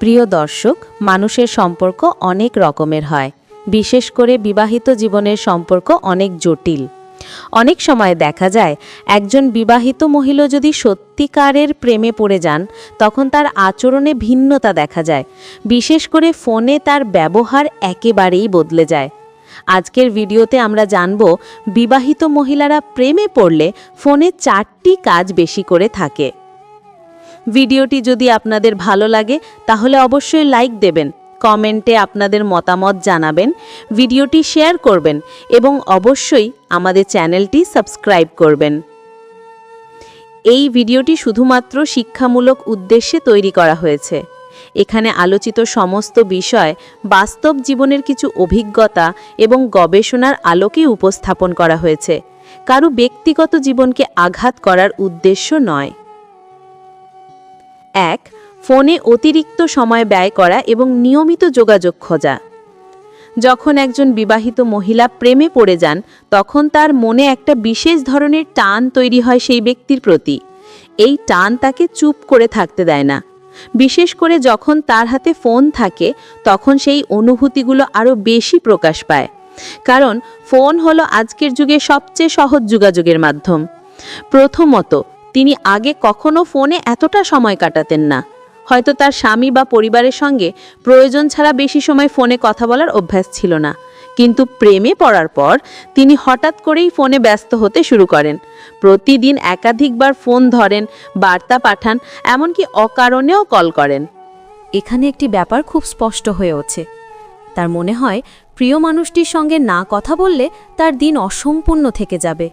প্রিয় দর্শক, মানুষের সম্পর্ক অনেক রকমের হয়। বিশেষ করে বিবাহিত জীবনের সম্পর্ক অনেক জটিল। অনেক সময় দেখা যায়, একজন বিবাহিত মহিলা যদি সত্যিকারের প্রেমে পড়ে যান, তখন তার আচরণে ভিন্নতা দেখা যায়। বিশেষ করে ফোনে তার ব্যবহার একেবারেই বদলে যায়। আজকের ভিডিওতে আমরা জানব, বিবাহিত মহিলারা প্রেমে পড়লে ফোনে চারটি কাজ বেশি করে থাকে। ভিডিওটি যদি আপনাদের ভালো লাগে, তাহলে অবশ্যই লাইক দেবেন, কমেন্টে আপনাদের মতামত জানাবেন, ভিডিওটি শেয়ার করবেন এবং অবশ্যই আমাদের চ্যানেলটি সাবস্ক্রাইব করবেন। এই ভিডিওটি শুধুমাত্র শিক্ষামূলক উদ্দেশ্যে তৈরি করা হয়েছে। এখানে আলোচিত সমস্ত বিষয় বাস্তব জীবনের কিছু অভিজ্ঞতা এবং গবেষণার আলোকে উপস্থাপন করা হয়েছে। কারও ব্যক্তিগত জীবনকে আঘাত করার উদ্দেশ্য নয়। এক, ফোনে অতিরিক্ত সময় ব্যয় করা এবং নিয়মিত যোগাযোগ খোঁজা। যখন একজন বিবাহিত মহিলা প্রেমে পড়ে যান, তখন তার মনে একটা বিশেষ ধরনের টান তৈরি হয় সেই ব্যক্তির প্রতি। এই টান তাকে চুপ করে থাকতে দেয় না। বিশেষ করে যখন তার হাতে ফোন থাকে, তখন সেই অনুভূতিগুলো আরও বেশি প্রকাশ পায়। কারণ, ফোন হলো আজকের যুগে সবচেয়ে সহজ যোগাযোগের মাধ্যম। প্রথমত তিনি আগে কখনো ফোনে এতটা সময় কাটাতেন না। হয়তো তার স্বামী বা পরিবারের সঙ্গে প্রয়োজন ছাড়া বেশি সময় ফোনে কথা বলার অভ্যাস ছিল না। কিন্তু প্রেমে পড়ার পর তিনি হঠাৎ করেই ফোনে ব্যস্ত হতে শুরু করেন। প্রতিদিন একাধিকবার ফোন ধরেন, বার্তা পাঠান, এমনকি অকারণেও কল করেন। এখানে একটি ব্যাপার খুব স্পষ্ট হয়ে ওঠে। তার মনে হয়, প্রিয় মানুষটির সঙ্গে না কথা বললে তার দিন অসম্পূর্ণ থেকে যাবে।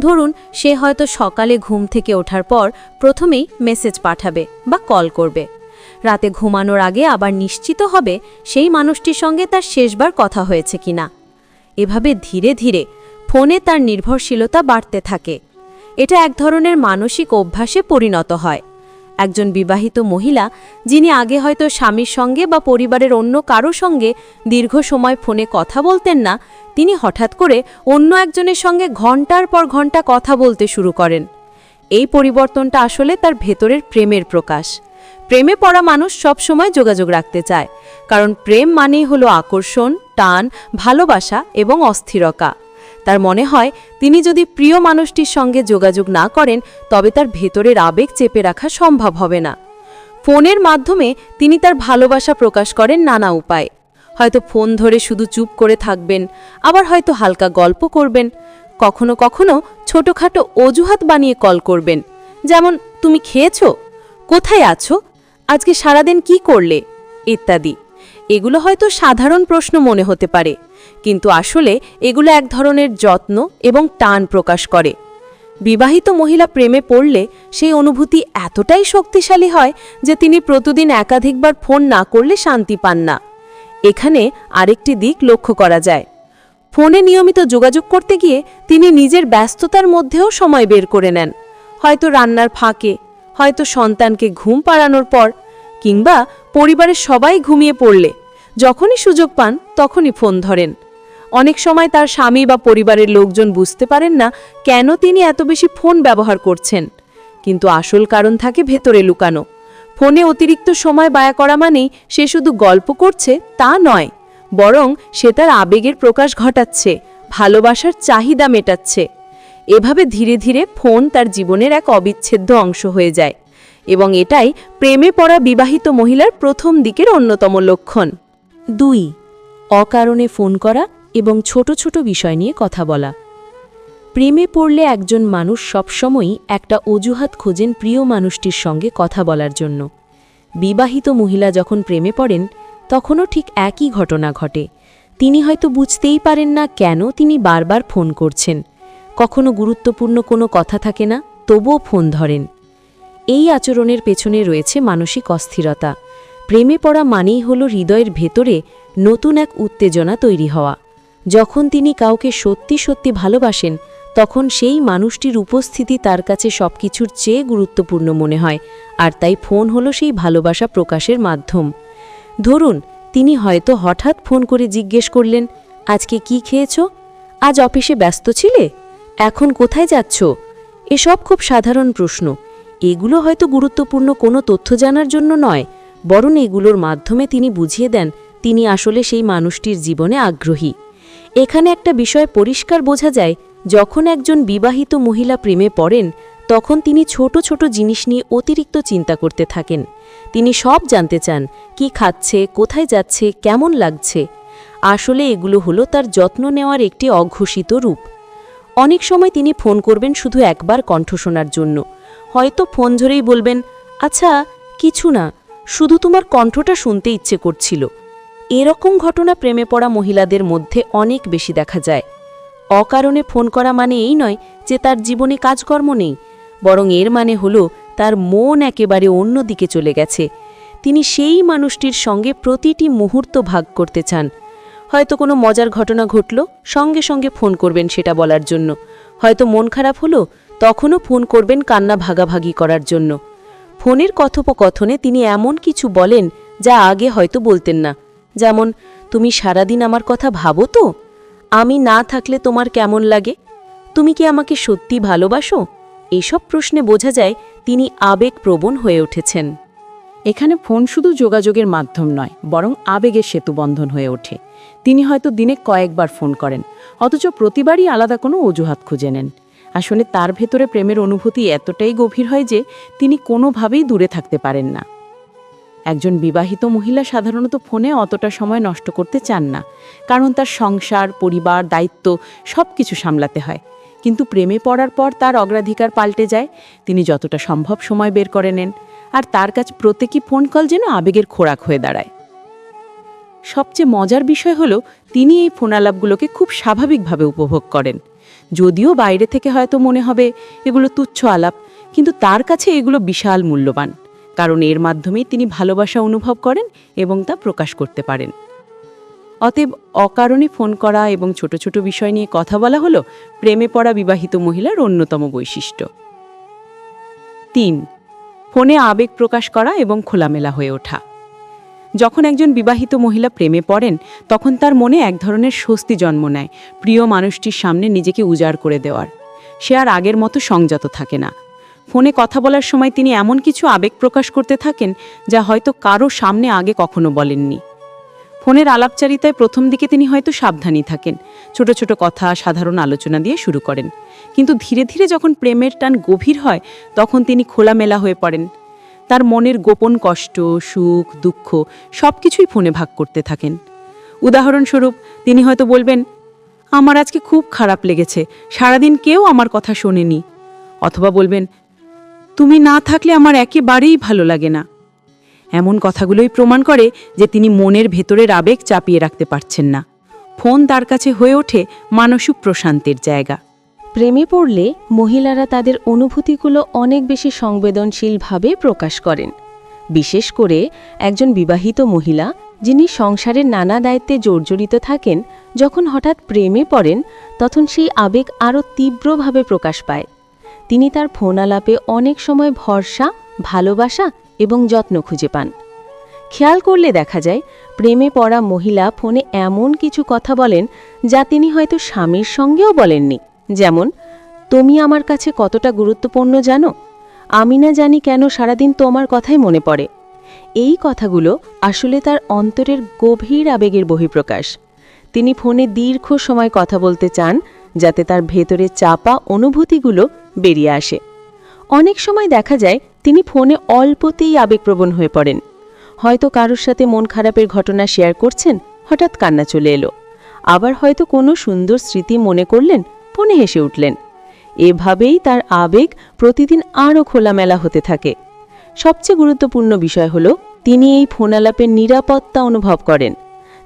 ধরুন, সে হয়তো সকালে ঘুম থেকে ওঠার পর প্রথমেই মেসেজ পাঠাবে বা কল করবে। রাতে ঘুমানোর আগে আবার নিশ্চিত হবে সেই মানুষটির সঙ্গে তার শেষবার কথা হয়েছে কিনা। এভাবে ধীরে ধীরে ফোনে তার নির্ভরশীলতা বাড়তে থাকে। এটা এক ধরনের মানসিক অভ্যাসে পরিণত হয়। একজন বিবাহিত মহিলা, যিনি আগে হয়তো স্বামীর সঙ্গে বা পরিবারের অন্য কারও সঙ্গে দীর্ঘ সময় ফোনে কথা বলতেন না, তিনি হঠাৎ করে অন্য একজনের সঙ্গে ঘণ্টার পর ঘণ্টা কথা বলতে শুরু করেন। এই পরিবর্তনটা আসলে তার ভেতরের প্রেমের প্রকাশ। প্রেমে পড়া মানুষ সব সময় যোগাযোগ রাখতে চায়, কারণ প্রেম মানেই হলো আকর্ষণ, টান, ভালোবাসা এবং অস্থিরতা। তার মনে হয়, তিনি যদি প্রিয় মানুষটির সঙ্গে যোগাযোগ না করেন, তবে তার ভেতরের আবেগ চেপে রাখা সম্ভব হবে না। ফোনের মাধ্যমে তিনি তার ভালোবাসা প্রকাশ করেন নানা উপায়। হয়তো ফোন ধরে শুধু চুপ করে থাকবেন, আবার হয়তো হালকা গল্প করবেন, কখনো কখনো ছোটোখাটো অজুহাত বানিয়ে কল করবেন, যেমন, তুমি খেয়েছ? কোথায় আছো? আজকে সারাদিন কি করলে? ইত্যাদি। এগুলো হয়তো সাধারণ প্রশ্ন মনে হতে পারে। কিন্তু আসলে এগুলো এক ধরনের যত্ন এবং টান প্রকাশ করে। বিবাহিত মহিলা প্রেমে পড়লে সেই অনুভূতি এতটাই শক্তিশালী হয় যে তিনি প্রতিদিন একাধিকবার ফোন না করলে শান্তি পান না। এখানে আরেকটি দিক লক্ষ্য করা যায়। ফোনে নিয়মিত যোগাযোগ করতে গিয়ে তিনি নিজের ব্যস্ততার মধ্যেও সময় বের করে নেন। হয়তো রান্নার ফাঁকে, হয়তো সন্তানকে ঘুম পাড়ানোর পর, কিংবা পরিবারের সবাই ঘুমিয়ে পড়লে, যখনই সুযোগ পান তখনই ফোন ধরেন। অনেক সময় তার স্বামী বা পরিবারের লোকজন বুঝতে পারেন না কেন তিনি এত বেশি ফোন ব্যবহার করছেন। কিন্তু আসল কারণ থাকে ভেতরে লুকানো। ফোনে অতিরিক্ত সময় ব্যয় করা মানেই সে শুধু গল্প করছে, তা নয়, বরং সে তার আবেগের প্রকাশ ঘটাচ্ছে, ভালোবাসার চাহিদা মেটাচ্ছে। এভাবে ধীরে ধীরে ফোন তার জীবনের এক অবিচ্ছেদ্য অংশ হয়ে যায় এবং এটাই প্রেমে পড়া বিবাহিত মহিলার প্রথম দিকের অন্যতম লক্ষণ। দুই, অকারণে ফোন করা এবং ছোট ছোট বিষয় নিয়ে কথা বলা। প্রেমে পড়লে একজন মানুষ সবসময়ই একটা অজুহাত খোঁজেন প্রিয় মানুষটির সঙ্গে কথা বলার জন্য। বিবাহিত মহিলা যখন প্রেমে পড়েন, তখনও ঠিক একই ঘটনা ঘটে। তিনি হয়তো বুঝতেই পারেন না কেন তিনি বারবার ফোন করছেন। কখনো গুরুত্বপূর্ণ কোনো কথা থাকে না, তবুও ফোন ধরেন। এই আচরণের পেছনে রয়েছে মানসিক অস্থিরতা। প্রেমে পড়া মানেই হল হৃদয়ের ভেতরে নতুন এক উত্তেজনা তৈরি হওয়া। যখন তিনি কাউকে সত্যি সত্যি ভালোবাসেন, তখন সেই মানুষটির উপস্থিতি তার কাছে সবকিছুর চেয়ে গুরুত্বপূর্ণ মনে হয়, আর তাই ফোন হলো সেই ভালোবাসা প্রকাশের মাধ্যম। ধরুন, তিনি হয়তো হঠাৎ ফোন করে জিজ্ঞেস করলেন, আজকে কি খেয়েছ? আজ অফিসে ব্যস্ত ছিলে? এখন কোথায় যাচ্ছ? এসব খুব সাধারণ প্রশ্ন। এগুলো হয়তো গুরুত্বপূর্ণ কোনো তথ্য জানার জন্য নয়, বরং এগুলোর মাধ্যমে তিনি বুঝিয়ে দেন, তিনি আসলে সেই মানুষটির জীবনে আগ্রহী। এখানে একটা বিষয় পরিষ্কার বোঝা যায়, যখন একজন বিবাহিত মহিলা প্রেমে পড়েন, তখন তিনি ছোট ছোট জিনিস নিয়ে অতিরিক্ত চিন্তা করতে থাকেন। তিনি সব জানতে চান, কি খাচ্ছে, কোথায় যাচ্ছে, কেমন লাগছে। আসলে এগুলো হলো তার যত্ন নেওয়ার একটি অঘোষিত রূপ। অনেক সময় তিনি ফোন করবেন শুধু একবার কণ্ঠ শোনার জন্য। হয়তো ফোন ধরেই বলবেন আচ্ছা কিছু না, শুধু তোমার কণ্ঠটা শুনতে ইচ্ছে করছিল। এরকম ঘটনা প্রেমে পড়া মহিলাদের মধ্যে অনেক বেশি দেখা যায়। অকারণে ফোন করা মানে এই নয় যে তার জীবনে কাজকর্ম নেই, বরং এর মানে হলো তার মন একেবারে অন্য দিকে চলে গেছে। তিনি সেই মানুষটির সঙ্গে প্রতিটি মুহূর্ত ভাগ করতে চান। হয়তো কোনো মজার ঘটনা ঘটল, সঙ্গে সঙ্গে ফোন করবেন সেটা বলার জন্য। হয়তো মন খারাপ হলো, তখনও ফোন করবেন কান্না ভাগাভাগি করার জন্য। ফোনের কথোপকথনে তিনি এমন কিছু বলেন যা আগে হয়তো বলতেন না। যেমন, তুমি সারাদিন আমার কথা ভাবো তো? আমি না থাকলে তোমার কেমন লাগে? তুমি কি আমাকে সত্যি ভালোবাসো? এসব প্রশ্নে বোঝা যায় তিনি আবেগপ্রবণ হয়ে উঠেছেন। এখানে ফোন শুধু যোগাযোগের মাধ্যম নয়, বরং আবেগের সেতুবন্ধন হয়ে ওঠে। তিনি হয়তো দিনে কয়েকবার ফোন করেন, অথচ প্রতিবারই আলাদা কোনো অজুহাত খুঁজে নেন। আসলে তার ভেতরে প্রেমের অনুভূতি এতটাই গভীর হয় যে তিনি কোনোভাবেই দূরে থাকতে পারেন না। একজন বিবাহিত মহিলা সাধারণত ফোনে অতটা সময় নষ্ট করতে চান না, কারণ তার সংসার, পরিবার, দায়িত্ব সব কিছু সামলাতে হয়। কিন্তু প্রেমে পড়ার পর তার অগ্রাধিকার পাল্টে যায়, তিনি যতটা সম্ভব সময় বের করে নেন, আর তার কাছে প্রত্যেকই ফোন কল যেন আবেগের খোরাক হয়ে দাঁড়ায়। সবচেয়ে মজার বিষয় হলো, তিনি এই ফোনালাপগুলোকে খুব স্বাভাবিকভাবে উপভোগ করেন। যদিও বাইরে থেকে হয়তো মনে হবে, এগুলো তুচ্ছ আলাপ, কিন্তু তার কাছে এগুলো বিশাল মূল্যবান। কারণ এর মাধ্যমেই তিনি ভালোবাসা অনুভব করেন এবং তা প্রকাশ করতে পারেন। অতএব অকারণে ফোন করা এবং ছোট ছোট বিষয় নিয়ে কথা বলা হলো প্রেমে পড়া বিবাহিত মহিলার অন্যতম বৈশিষ্ট্য। তিন, ফোনে আবেগ প্রকাশ করা এবং খোলামেলা হয়ে ওঠা। যখন একজন বিবাহিত মহিলা প্রেমে পড়েন, তখন তার মনে এক ধরনের স্বস্তি জন্ম নেয়, প্রিয় মানুষটির সামনে নিজেকে উজাড় করে দেওয়ার। সে আর আগের মতো সংযত থাকে না। ফোনে কথা বলার সময় তিনি এমন কিছু আবেগ প্রকাশ করতে থাকেন যা হয়তো কারও সামনে আগে কখনো বলেননি। ফোনের আলাপচারিতায় প্রথম দিকে তিনি হয়তো সাবধানী থাকেন, ছোট ছোট কথা, সাধারণ আলোচনা দিয়ে শুরু করেন। কিন্তু ধীরে ধীরে যখন প্রেমের টান গভীর হয়, তখন তিনি খোলামেলা হয়ে পড়েন। তার মনের গোপন কষ্ট, সুখ, দুঃখ সব কিছুই ফোনে ভাগ করতে থাকেন। উদাহরণস্বরূপ, তিনি হয়তো বলবেন, আমার আজকে খুব খারাপ লেগেছে, সারাদিন কেউ আমার কথা শোনেনি। অথবা বলবেন তুমি না থাকলে আমার একেবারেই ভালো লাগে না। এমন কথাগুলোই প্রমাণ করে যে তিনি মনের ভেতরের আবেগ চাপিয়ে রাখতে পারছেন না। ফোন তার কাছে হয়ে ওঠে মানসিক প্রশান্তির জায়গা। প্রেমে পড়লে মহিলারা তাদের অনুভূতিগুলো অনেক বেশি সংবেদনশীলভাবে প্রকাশ করেন। বিশেষ করে একজন বিবাহিত মহিলা যিনি সংসারের নানা দায়িত্বে জর্জরিত থাকেন, যখন হঠাৎ প্রেমে পড়েন, তখন সেই আবেগ আরও তীব্রভাবে প্রকাশ পায়। তিনি তার ফোন আলাপে অনেক সময় ভরসা, ভালোবাসা এবং যত্ন খুঁজে পান। খেয়াল করলে দেখা যায়, প্রেমে পড়া মহিলা ফোনে এমন কিছু কথা বলেন যা তিনি হয়তো স্বামীর সঙ্গেও বলেননি। যেমন, তুমি আমার কাছে কতটা গুরুত্বপূর্ণ জানো? আমি না জানি কেন সারাদিন তোমার কথাই মনে পড়ে। এই কথাগুলো আসলে তার অন্তরের গভীর আবেগের বহিঃপ্রকাশ। তিনি ফোনে দীর্ঘ সময় কথা বলতে চান যাতে তার ভেতরে চাপা অনুভূতিগুলো বেরিয়ে আসে। অনেক সময় দেখা যায় তিনি ফোনে অল্পতেই আবেগপ্রবণ হয়ে পড়েন। হয়তো কারোর সাথে মন খারাপের ঘটনা শেয়ার করছেন, হঠাৎ কান্না চলে এলো। আবার হয়তো কোনো সুন্দর স্মৃতি মনে করলেন, ফোনে হেসে উঠলেন। এভাবেই তার আবেগ প্রতিদিন আরও খোলামেলা হতে থাকে। সবচেয়ে গুরুত্বপূর্ণ বিষয় হল, তিনি এই ফোন আলাপের নিরাপত্তা অনুভব করেন।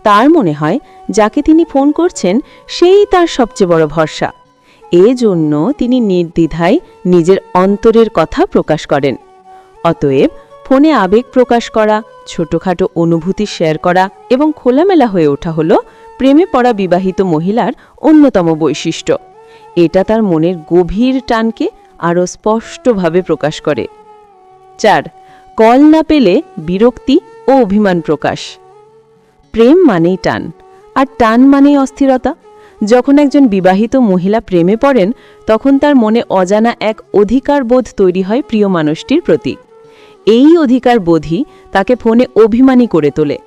তার মনে হয় যাকে তিনি ফোন করছেন, সেই তার সবচেয়ে বড় ভরসা। এজন্য তিনি নির্দ্বিধায় নিজের অন্তরের কথা প্রকাশ করেন। অতএব ফোনে আবেগ প্রকাশ করা, ছোটখাটো অনুভূতি শেয়ার করা এবং খোলামেলা হয়ে ওঠা হল প্রেমে পড়া বিবাহিত মহিলার অন্যতম বৈশিষ্ট্য। এটা তার মনের গভীর টানকে আরও স্পষ্টভাবে প্রকাশ করে। চার, কল না পেলে বিরক্তি ও অভিমান প্রকাশ। প্রেম মানেই টান। আর টান মানেই অস্থিরতা। যখন একজন বিবাহিত মহিলা প্রেমে পড়েন, তখন তার মনে অজানা এক অধিকার বোধ তৈরি হয় প্রিয় মানুষটির প্রতি। এই অধিকার বোধই তাকে ফোনে অভিমানী করে তোলে।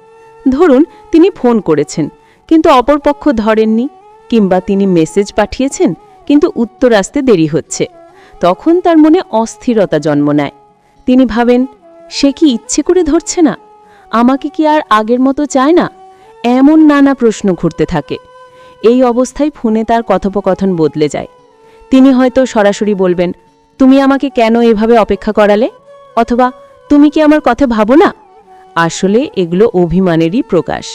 ধরুন, তিনি ফোন করেছেন, কিন্তু অপরপক্ষ ধরেননি, কিংবা তিনি মেসেজ পাঠিয়েছেন, কিন্তু উত্তর আসতে দেরি হচ্ছে। তখন তার মনে অস্থিরতা জন্ম নেয়। তিনি ভাবেন, সে কি ইচ্ছে করে ধরছে না? আমাকে কি আর আগের মতো চায় না? এমন নানা প্রশ্ন ঘুরতে থাকে। এই অবস্থায় ফোনে তার কথোপকথন বদলে যায়। তিনি হয়তো সরাসরি বলবেন, তুমি আমাকে কেন এভাবে অপেক্ষা করালে? অথবা তুমি কি আমার কথা ভাবো না? আসলে এগুলো অভিমানেরই প্রকাশ।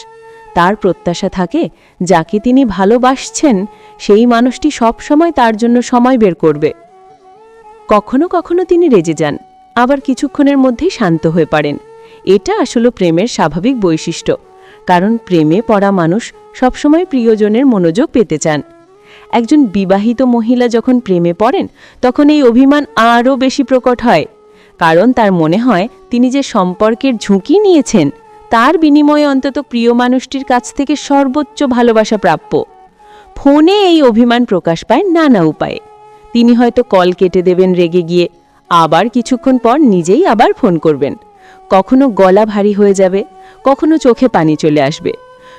তার প্রত্যাশা থাকে, যাকে তিনি ভালোবাসছেন, সেই মানুষটি সবসময় তার জন্য সময় বের করবে। কখনো কখনো তিনি রেজে যান, আবার কিছুক্ষণের মধ্যেই শান্ত হয়ে পড়েন। এটা আসলে প্রেমের স্বাভাবিক বৈশিষ্ট্য, কারণ প্রেমে পড়া মানুষ সবসময় প্রিয়জনের মনোযোগ পেতে চান। একজন বিবাহিত মহিলা যখন প্রেমে পড়েন, তখন এই অভিমান আরও বেশি প্রকট হয়, কারণ তার মনে হয় তিনি যে সম্পর্কের ঝুঁকি নিয়েছেন, তার বিনিময়ে অন্তত প্রিয় মানুষটির কাছ থেকে সর্বোচ্চ ভালোবাসা প্রাপ্য। ফোনে এই অভিমান প্রকাশ পায় নানা উপায়ে। তিনি হয়তো কল কেটে দেবেন রেগে গিয়ে, আবার কিছুক্ষণ পর নিজেই আবার ফোন করবেন। কখনো গলা ভারী হয়ে যাবে, কখনো চোখে পানি চলে আসবে।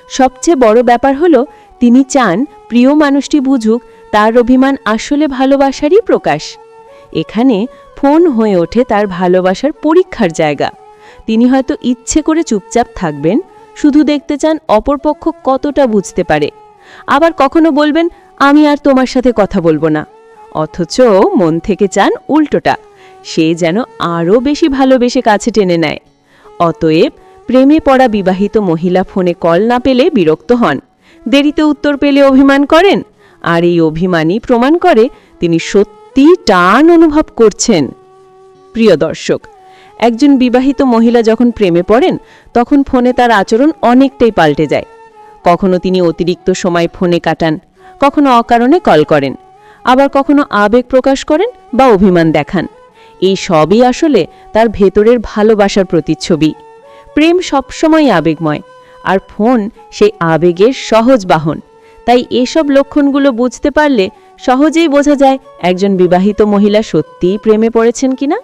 সবচেয়ে বড় ব্যাপার হলো, তিনি চান প্রিয় মানুষটি বুঝুক তার অভিমান আসলে ভালোবাসারই প্রকাশ। এখানে ফোন হয়ে ওঠে তার ভালোবাসার পরীক্ষার জায়গা। তিনি হয়তো ইচ্ছে করে চুপচাপ থাকবেন, শুধু দেখতে চান অপরপক্ষ কতটা বুঝতে পারে। আবার কখনো বলবেন, আমি আর তোমার সাথে কথা বলব না। অথচ মন থেকে চান উল্টোটা। সে যেন আরও বেশি ভালোবেসে কাছে টেনে নেয়। অতএব প্রেমে পড়া বিবাহিত মহিলা ফোনে কল না পেলে বিরক্ত হন। দেরিতে উত্তর পেলে অভিমান করেন। আর এই অভিমানই প্রমাণ করে তিনি সত্যি টান অনুভব করছেন। প্রিয় দর্শক, একজন বিবাহিত মহিলা যখন প্রেমে পড়েন, তখন ফোনে তার আচরণ অনেকটাই পাল্টে যায়। কখনো তিনি অতিরিক্ত সময় ফোনে কাটান, কখনো অকারণে কল করেন, আবার কখনো আবেগ প্রকাশ করেন বা অভিমান দেখান। এই সবই আসলে তার ভেতরের ভালোবাসার প্রতিচ্ছবি। প্রেম সবসময় আবেগময়, আর ফোন সেই আবেগের সহজ বাহন। তাই এসব লক্ষণগুলো বুঝতে পারলে সহজেই বোঝা যায় একজন বিবাহিত মহিলা সত্যিই প্রেমে পড়েছেন কিনা।